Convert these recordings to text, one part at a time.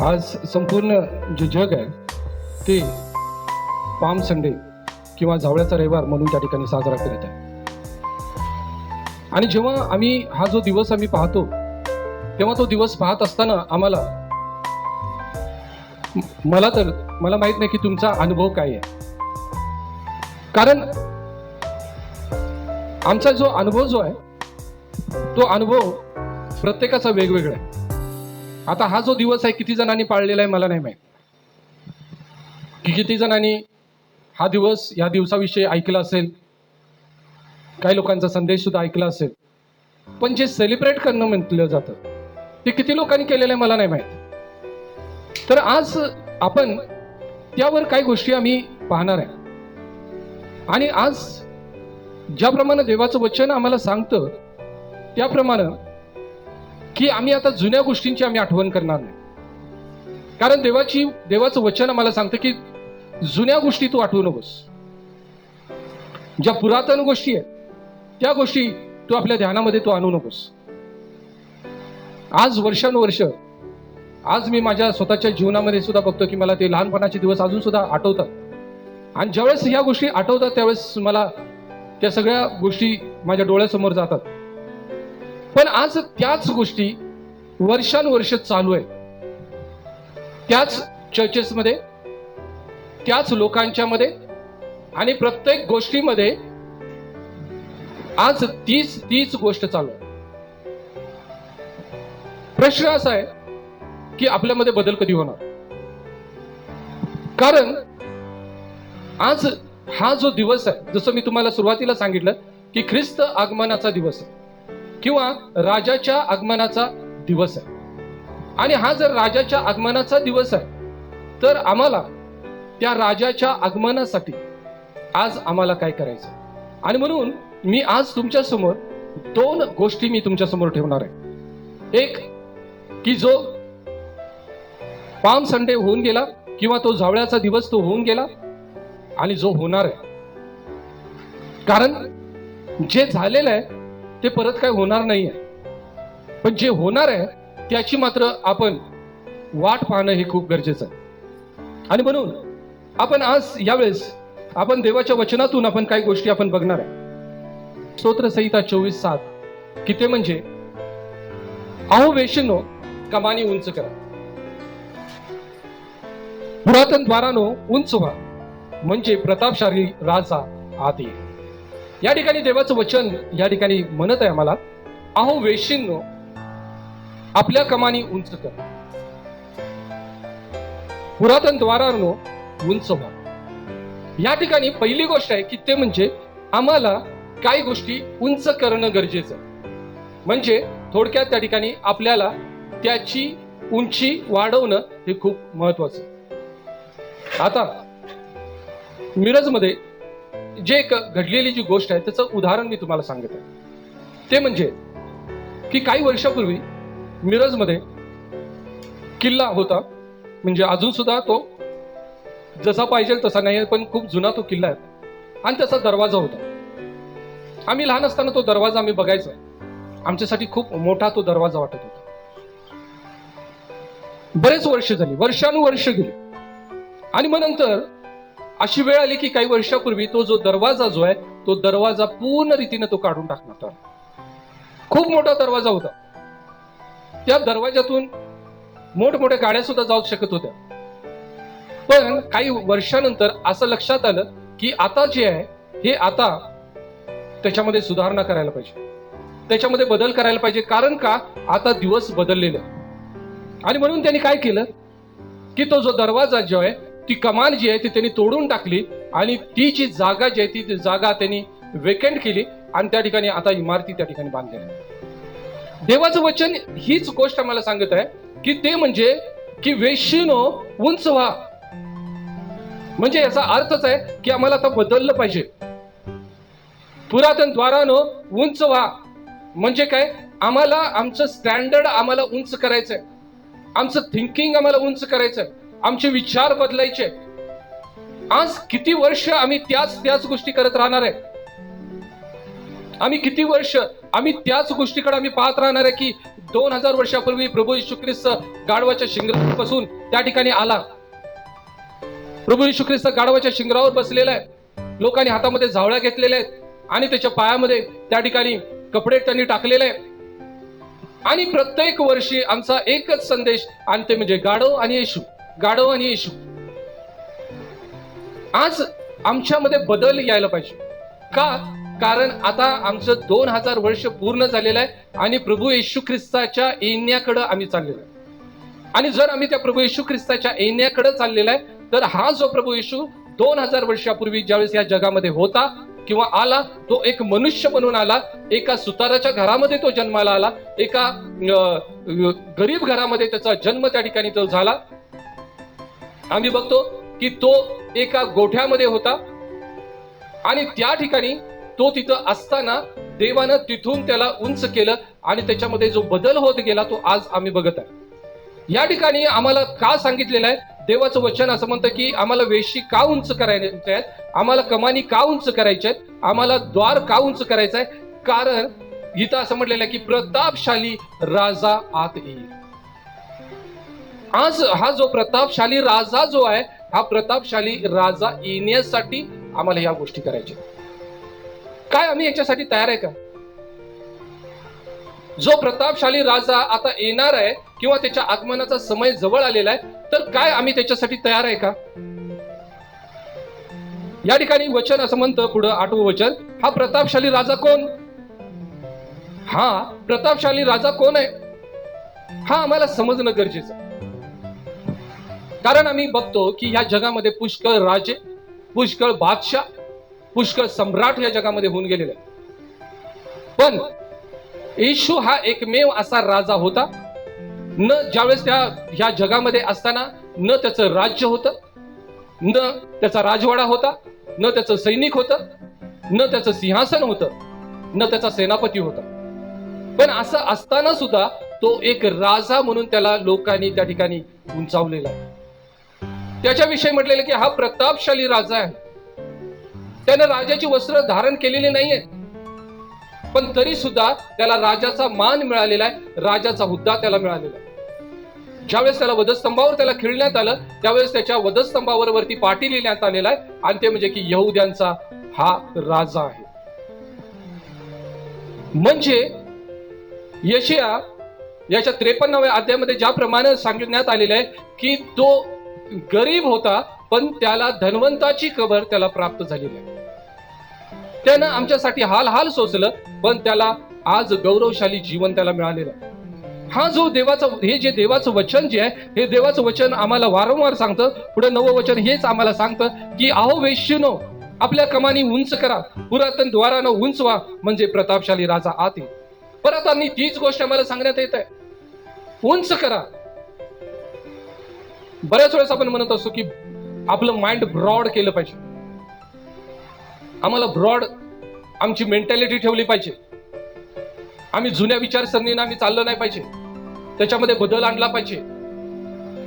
आज संपूर्ण जे जग आहे ते पाम संडे किंवा जावळ्याचा रविवार म्हणून त्या ठिकाणी साजरा करीत आहे. आणि जेव्हा आम्ही हा जो दिवस आम्ही पाहतो तेव्हा तो दिवस पाहत असताना आम्हाला मला तर मला माहीत नाही की तुमचा अनुभव काय आहे. कारण आमचा जो अनुभव जो आहे तो अनुभव प्रत्येकाचा वेगवेगळा आहे. आता हा जो दिवस आहे किती जणांनी पाळलेला आहे मला नाही माहीत. की किती जणांनी हा दिवस या दिवसाविषयी ऐकला असेल? काही लोकांचा संदेश सुद्धा ऐकला असेल? पण जे सेलिब्रेट करणं म्हटलं जातं ते किती लोकांनी केलेलं आहे मला नाही माहीत. तर आज आपण त्यावर काही गोष्टी आम्ही पाहणार आहे. आणि आज ज्याप्रमाणे देवाचं वचन आम्हाला सांगतं त्याप्रमाणे की आम्ही आता जुन्या गोष्टींची आम्ही आठवण करणार नाही. कारण देवाची देवाचं वचन आम्हाला सांगतं की जुन्या गोष्टी तू आठवू नकोस. ज्या पुरातन गोष्टी आहेत त्या गोष्टी तू आपल्या ध्यानामध्ये तू आणू नकोस. आज वर्षानुवर्ष आज मी माझ्या स्वतःच्या जीवनामध्ये सुद्धा बघतो की मला ते लहानपणाचे दिवस अजून सुद्धा आठवतात. आणि ज्यावेळेस ह्या गोष्टी आठवतात त्यावेळेस मला त्या सगळ्या गोष्टी माझ्या डोळ्यासमोर जातात. पण आज त्याच गोष्टी वर्षानुवर्ष चालू आहे त्याच चर्चेसमध्ये त्याच लोकांच्या मध्ये आणि प्रत्येक गोष्टीमध्ये आज तीच तीच गोष्ट चालू आहे प्रश्न असा आहे की आपल्यामध्ये बदल कधी होणार? कारण आज हा जो दिवस आहे जसं मी तुम्हाला सुरुवातीला सांगितलं की ख्रिस्त आगमनाचा दिवस आहे. किंवा राजाच्या आगमनाचा दिवस आहे. आणि हा जर राजाच्या आगमनाचा दिवस आहे तर आम्हाला त्या राजाच्या आगमनासाठी आज आम्हाला काय करायचं आणि म्हणून मी आज तुमच्यासमोर दोन गोष्टी मी तुमच्यासमोर ठेवणार आहे. एक की जो पाम संडे होऊन गेला किंवा तो जावळ्याचा दिवस तो होऊन गेला आणि जो होणार आहे. कारण जे झालेलं आहे ते परत काय होणार नाही आहे. पण जे होणार आहे त्याची मात्र आपण वाट पाहणं हे खूप गरजेचं आहे. आणि म्हणून आपण आज यावेळेस आपण देवाच्या वचनातून आपण काही गोष्टी आपण बघणार आहे. स्तोत्र संहिता चोवीस सात कि ते म्हणजे अहो वेशनो कमानी उंच करा. पुरातन द्वारानो उंच व्हा. म्हणजे प्रतापशाली राजा आत येईल. या ठिकाणी देवाचं वचन या ठिकाणी म्हणत आहे आम्हाला अहो वेशींनो आपल्या कमानी उंच कर. पुरातन द्वारानो उंच व्हा. या ठिकाणी पहिली गोष्ट आहे की ते म्हणजे आम्हाला काही गोष्टी उंच करणं गरजेचं म्हणजे थोडक्यात त्या ठिकाणी आपल्याला त्याची उंची वाढवणं हे खूप महत्वाचं आता मिरजमध्ये जे एक घडलेली जी गोष्ट आहे त्याचं उदाहरण मी तुम्हाला सांगत आहे. ते म्हणजे की काही वर्षापूर्वी मिरजमध्ये किल्ला होता. म्हणजे अजून सुद्धा तो जसा पाहिजे तसा नाही पण खूप जुना तो किल्ला आहे. आणि त्याचा दरवाजा होता. आम्ही लहान असताना तो दरवाजा आम्ही बघायचो. आमच्यासाठी खूप मोठा तो दरवाजा वाटत होता. बरेच वर्ष झाली वर्षानुवर्ष गेली. आणि मग नंतर अशी वेळ आली की काही वर्षापूर्वी तो जो दरवाजा जो आहे तो दरवाजा पूर्ण रीतीने तो काढून टाकला होता. खूप मोठा दरवाजा होता. त्या दरवाजातून मोठमोठ्या गाड्या सुद्धा जाऊ शकत होत्या. पण काही वर्षानंतर असं लक्षात आलं की आता जे आहे हे आता त्याच्यामध्ये सुधारणा करायला पाहिजे. त्याच्यामध्ये बदल करायला पाहिजे. कारण का? आता दिवस बदललेले आणि म्हणून त्यांनी काय केलं? की तो जो दरवाजा जो आहे ती कमान जी आहे ती त्यांनी तोडून टाकली आणि ती जी जागा जी आहे ती जागा त्यांनी वेकेंट केली आणि त्या ठिकाणी आता इमारती त्या ठिकाणी बांधलेल्या देवाचं वचन हीच गोष्ट आम्हाला सांगत आहे की ते म्हणजे की वेशीनो उंच व्हा. म्हणजे याचा अर्थच आहे की आम्हाला आता बदललं पाहिजे. पुरातन द्वारानं उंच व्हा. म्हणजे काय? आम्हाला आमचं स्टँडर्ड आम्हाला उंच करायचंय. आमचं थिंकिंग आम्हाला उंच करायचंय. आमचे विचार बदलायचे. आज किती वर्ष आम्ही त्याच त्याच गोष्टी करत राहणार आहे? आम्ही किती वर्ष आम्ही त्याच गोष्टीकडे आम्ही पाहत राहणार आहे की दोन हजार वर्षापूर्वी प्रभू यशू ख्रिस्त गाढवाच्या शिंगरापासून त्या ठिकाणी आला. प्रभू यशू ख्रिस्त गाढवाच्या शिंगरावर बसलेला आहे. लोकांनी हातामध्ये झावळ्या घेतलेल्या आहेत आणि त्याच्या पायामध्ये त्या ठिकाणी कपडे त्यांनी टाकलेले आहे आणि प्रत्येक वर्षी आमचा एकच संदेश आणि ते म्हणजे गाढव आणि येशू. गाढव आणि येशू. आज आमच्यामध्ये बदल यायला पाहिजे. का? कारण आता आमचं दोन हजार वर्ष पूर्ण झालेलं आहे आणि प्रभू येशू ख्रिस्ताच्या येण्याकडे आम्ही चाललेलो आहे. आणि जर आम्ही त्या प्रभू येशू ख्रिस्ताच्या येण्याकडे चाललेला आहे तर हा जो प्रभू येशू दोन हजार वर्षापूर्वी ज्यावेळेस या जगामध्ये होता किंवा आला तो एक मनुष्य म्हणून आला एका सुताराच्या घरामध्ये तो जन्माला आला एका गरीब घरामध्ये त्याचा जन्म त्या ठिकाणी तो झाला आम्ही बघतो की तो एका गोठ्यामध्ये होता. आणि त्या ठिकाणी तो तिथं असताना देवानं तिथून त्याला उंच केलं आणि त्याच्यामध्ये जो बदल होत गेला तो आज आम्ही बघत आहे. या ठिकाणी आम्हाला का सांगितलेलं आहे? देवाचं वचन असं म्हणतं की आम्हाला वेशी का उंच करायचे आहेत? आम्हाला कमानी का उंच करायच्या आहेत? आम्हाला द्वार का उंच करायचं आहे? कारण इथं असं म्हटलेलं आहे की प्रतापशाली राजा आत येईल. आज हा जो प्रतापशाली राजा जो आहे हा प्रतापशाली राजा येण्यासाठी आम्हाला या गोष्टी करायच्या काय आम्ही याच्यासाठी तयार आहे का? जो प्रतापशाली राजा आता येणार आहे किंवा त्याच्या आगमनाचा समय जवळ आलेला आहे तर काय आम्ही त्याच्यासाठी तयार आहे का? या ठिकाणी वचन असं म्हणतं पुढं आठवं वचन हा प्रतापशाली राजा कोण? हा प्रतापशाली राजा कोण आहे? हा आम्हाला समजणं गरजेचं कारण आम्ही बघतो की या जगामध्ये पुष्कळ राजे पुष्कळ बादशाह पुष्कळ सम्राट या जगामध्ये होऊन गेलेले पण येशू हा एकमेव असा राजा होता. न ज्यावेळेस त्या ह्या जगामध्ये असताना न त्याचं राज्य होतं न त्याचा राजवाडा होता न त्याचं सैनिक होतं न त्याचं सिंहासन होतं न त्याचा सेनापती होता. पण असं असताना सुद्धा तो एक राजा म्हणून त्याला लोकांनी त्या ठिकाणी उंचावलेला आहे. त्याच्याविषयी म्हटलेलं की हा प्रतापशाली राजा आहे. त्यानं राजाची वस्त्र धारण केलेली नाहीये. पण तरी सुद्धा त्याला राजाचा मान मिळालेला आहे. राजाचा हुद्दा त्याला मिळालेला आहे. ज्यावेळेस त्याला वधस्तंभावर त्याला खिळण्यात आलं त्यावेळेस त्याच्या वधस्तंभावर वरती पाठी लिहिण्यात आलेला आहे. आणि ते म्हणजे की यहुद्यांचा हा राजा आहे. म्हणजे यशिया याच्या त्रेपन्नाव्या अध्यायामध्ये ज्याप्रमाणे सांगण्यात आलेलं आहे की तो गरीब होता पण त्याला धनवंताची कबर त्याला प्राप्त झालेली आहे त्यानं आमच्यासाठी हाल हाल सोसलं पण त्याला आज गौरवशाली जीवन त्याला मिळालेलं आहे. हा जो देवाचं हे जे देवाचं वचन जे आहे हे देवाचं वचन आम्हाला वारंवार सांगतं पुढे नवं वचन हेच आम्हाला सांगतं की अहो वेश्यनो आपल्या कमानी उंच करा पुरातन द्वारानं उंच व्हा म्हणजे प्रतापशाली राजा आत येईल. परत आणि तीच गोष्ट आम्हाला सांगण्यात येत आहे. उंच करा बऱ्याच वेळेस आपण म्हणत असतो की आपलं माइंड ब्रॉड केलं पाहिजे. आम्हाला ब्रॉड आमची मेंटॅलिटी ठेवली पाहिजे. आम्ही जुन्या विचारसरणीनं आम्ही चाललं नाही पाहिजे. त्याच्यामध्ये बदल आणला पाहिजे.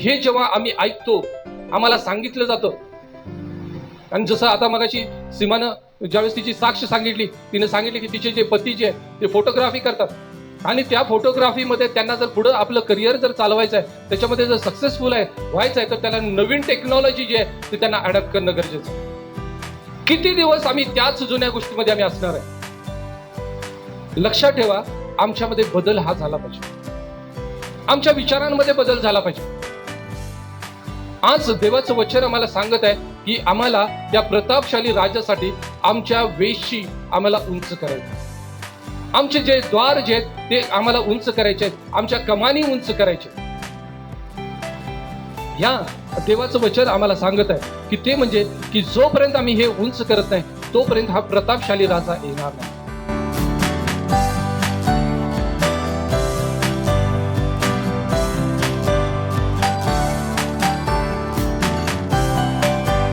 हे जेव्हा आम्ही ऐकतो आम्हाला सांगितलं जातं. आणि जसं आता मगाशी सीमानं ज्यावेळेस तिची साक्ष सांगितली तिने सांगितले की तिचे जे पती जे ते फोटोग्राफी करतात. आणि त्या फोटोग्राफीमध्ये त्यांना जर पुढं आपलं करिअर जर चालवायचं आहे त्याच्यामध्ये जर सक्सेसफुल आहे व्हायचं आहे तर त्यांना नवीन टेक्नॉलॉजी जी आहे ती त्यांना अडॅप्ट करणं गरजेचं आहे. किती दिवस आम्ही त्याच जुन्या गोष्टीमध्ये आम्ही असणार आहे? लक्षात ठेवा आमच्यामध्ये बदल हा झाला पाहिजे. आमच्या विचारांमध्ये बदल झाला पाहिजे. आज देवाचं वचन आम्हाला सांगत आहे की आम्हाला त्या प्रतापशाली राजासाठी आमच्या वेशी आम्हाला उंच करायचं आमचे जे द्वार जे आहेत ते आम्हाला उंच करायचे आहेत. आमच्या कमानी उंच करायचे या देवाचं वचन आम्हाला सांगत आहे की ते म्हणजे की जोपर्यंत आम्ही हे उंच करत नाही तोपर्यंत हा प्रतापशाली राजा येणार नाही.